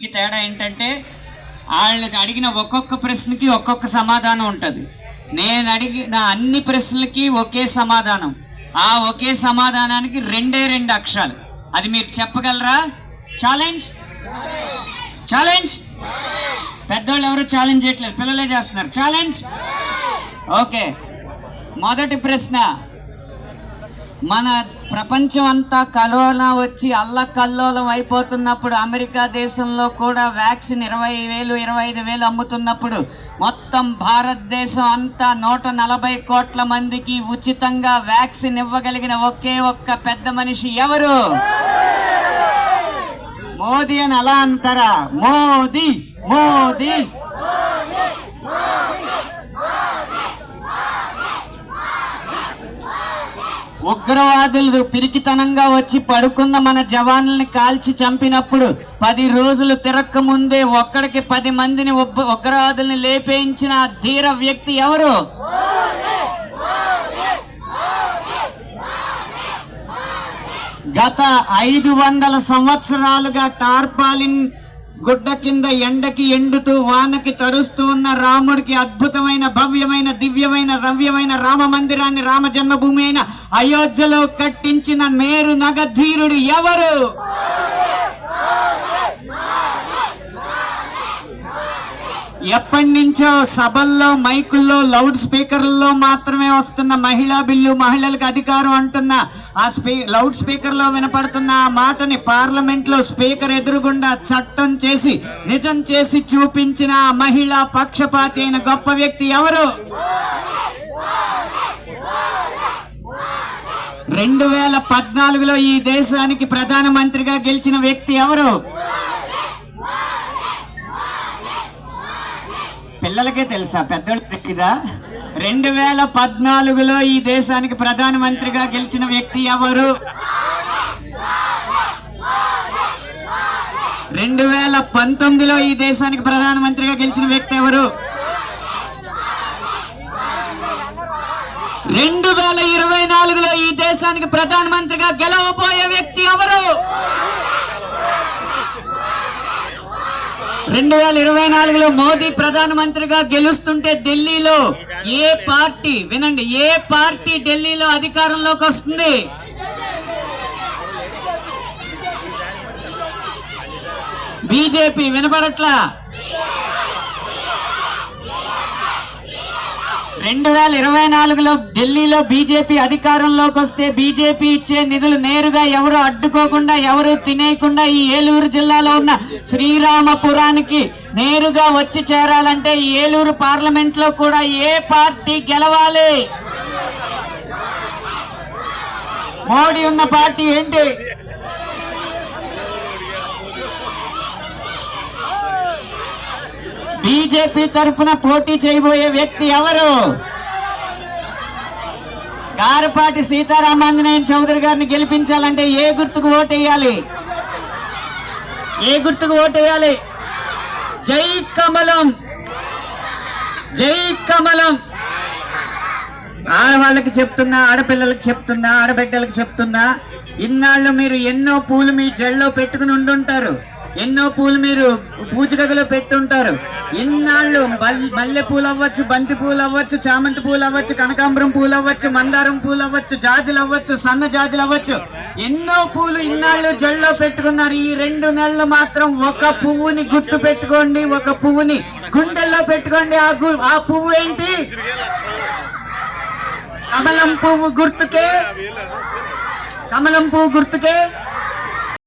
తేడా ఏంటంటే వాళ్ళకి అడిగిన ఒక్కొక్క ప్రశ్నకి ఒక్కొక్క సమాధానం ఉంటుంది. నేను అడిగిన అన్ని ప్రశ్నలకి ఒకే సమాధానం. ఆ ఒకే సమాధానానికి రెండే రెండు అక్షరాలు. అది మీరు చెప్పగలరా? ఛాలెంజ్ ఛాలెంజ్ పెద్దోళ్ళు ఎవరు ఛాలెంజ్ చేయట్లేదు. పిల్లలే చేస్తున్నారు. ఛాలెంజ్ ఓకే మొదటి ప్రశ్న. మన ప్రపంచం అంతా కరోనా వచ్చి అల్లకల్లోలం అయిపోతున్నప్పుడు అమెరికా దేశంలో కూడా వ్యాక్సిన్ ఇరవై వేలు ఇరవై ఐదు వేలు అమ్ముతున్నప్పుడు మొత్తం భారతదేశం అంతా నూట నలభై కోట్ల మందికి ఉచితంగా వ్యాక్సిన్ ఇవ్వగలిగిన ఒకే ఒక్క పెద్ద మనిషి ఎవరు? మోదీ అని అలా అంటారా? మోదీ మోదీ. ఉగ్రవాదులు పిరికితనంగా వచ్చి పడుకున్న మన జవాన్లని కాల్చి చంపినప్పుడు పది రోజులు తిరక్క ముందే ఒక్కడికి పది మందిని ఉగ్రవాదుల్ని లేపేయించిన ధీర వ్యక్తి ఎవరు? గత ఐదు వందల సంవత్సరాలుగా టార్పాలిన్ గుడ్డ కింద ఎండకి ఎండుతూ వానకి తడుస్తూ ఉన్న రాముడికి అద్భుతమైన భవ్యమైన దివ్యమైన రవ్యమైన రామ మందిరాన్ని రామ జన్మభూమి అయిన అయోధ్యలో కట్టించిన మేరు నగధీరుడు ఎవరు? ఎప్పటి నుంచో సభల్లో మైకుల్లో లౌడ్ స్పీకర్లలో మాత్రమే వస్తున్న మహిళా బిల్లు మహిళలకు అధికారం అంటున్న ఆ స్పీ లౌడ్ స్పీకర్లో వినపడుతున్న ఆ మాటని పార్లమెంట్లో స్పీకర్ ఎదురుగుండా చట్టం చేసి నిజం చేసి చూపించిన మహిళా పక్షపాతి అయిన గొప్ప వ్యక్తి ఎవరు? రెండు వేల పద్నాలుగులో ఈ దేశానికి ప్రధానమంత్రిగా గెలిచిన వ్యక్తి ఎవరు? పిల్లలకే తెలుసా పెద్దోళ్ళకి తెలీదా రెండు వేల పద్నాలుగులో ఈ దేశానికి ప్రధానమంత్రిగా గెలిచిన వ్యక్తి ఎవరు? రెండు వేల పంతొమ్మిదిలో ఈ దేశానికి ప్రధానమంత్రిగా గెలిచిన వ్యక్తి ఎవరు? రెండు వేల ఇరవై నాలుగులో ఈ దేశానికి ప్రధానమంత్రిగా గెలవబోయే వ్యక్తి ఎవరు రెండు వేల ఇరవై నాలుగులో మోదీ ప్రధానమంత్రిగా గెలుస్తుంటే ఢిల్లీలో ఏ పార్టీ వినండి ఏ పార్టీ ఢిల్లీలో అధికారంలోకి వస్తుంది? బీజేపీ వినపడట్లా? రెండు వేల ఇరవై నాలుగులో ఢిల్లీలో బీజేపీ అధికారంలోకి వస్తే బీజేపీ ఇచ్చే నిధులు నేరుగా ఎవరు అడ్డుకోకుండా ఎవరు తినేయకుండా ఈ ఏలూరు జిల్లాలో ఉన్న శ్రీరామపురానికి నేరుగా వచ్చి చేరాలంటే ఈ ఏలూరు పార్లమెంట్లో కూడా ఏ పార్టీ గెలవాలి? మోడీ ఉన్న పార్టీ ఏంటి? బీజేపీ తరఫున పోటీ చేయబోయే వ్యక్తి ఎవరు? గారపాటి సీతారామాంజనేయన్ చౌదరి గారిని గెలిపించాలంటే ఏ గుర్తుకు ఓటేయాలి? ఏ గుర్తుకు ఓటేయాలి? జై కమలం! జై కమలం! ఆడవాళ్ళకి చెప్తున్నా ఆడపిల్లలకి చెప్తున్నా ఆడబిడ్డలకు చెప్తున్నా ఇన్నాళ్ళు మీరు ఎన్నో పూలు మీ జల్లో పెట్టుకుని ఉండుంటారు. ఎన్నో పూలు మీరు పూజ గదిలో పెట్టుంటారు. ఇన్నాళ్ళు మల్- మల్లె పూలు అవ్వచ్చు బంతి పూలు అవ్వచ్చు చామంతి పూలు అవ్వచ్చు కనకాంబరం పూలు అవ్వచ్చు మందారం పూలు అవ్వచ్చు జాజులు అవ్వచ్చు సన్న జాజులు అవ్వచ్చు ఎన్నో పూలు ఇన్నాళ్ళు జల్లో పెట్టుకున్నారు. ఈ రెండు నెలలు మాత్రం ఒక పువ్వుని గుర్తు పెట్టుకోండి ఒక పువ్వుని గుండెల్లో పెట్టుకోండి. ఆ గు ఆ పువ్వు ఏంటి? కమలం పువ్వు గుర్తుకే? కమలం పువ్వు గుర్తుకే?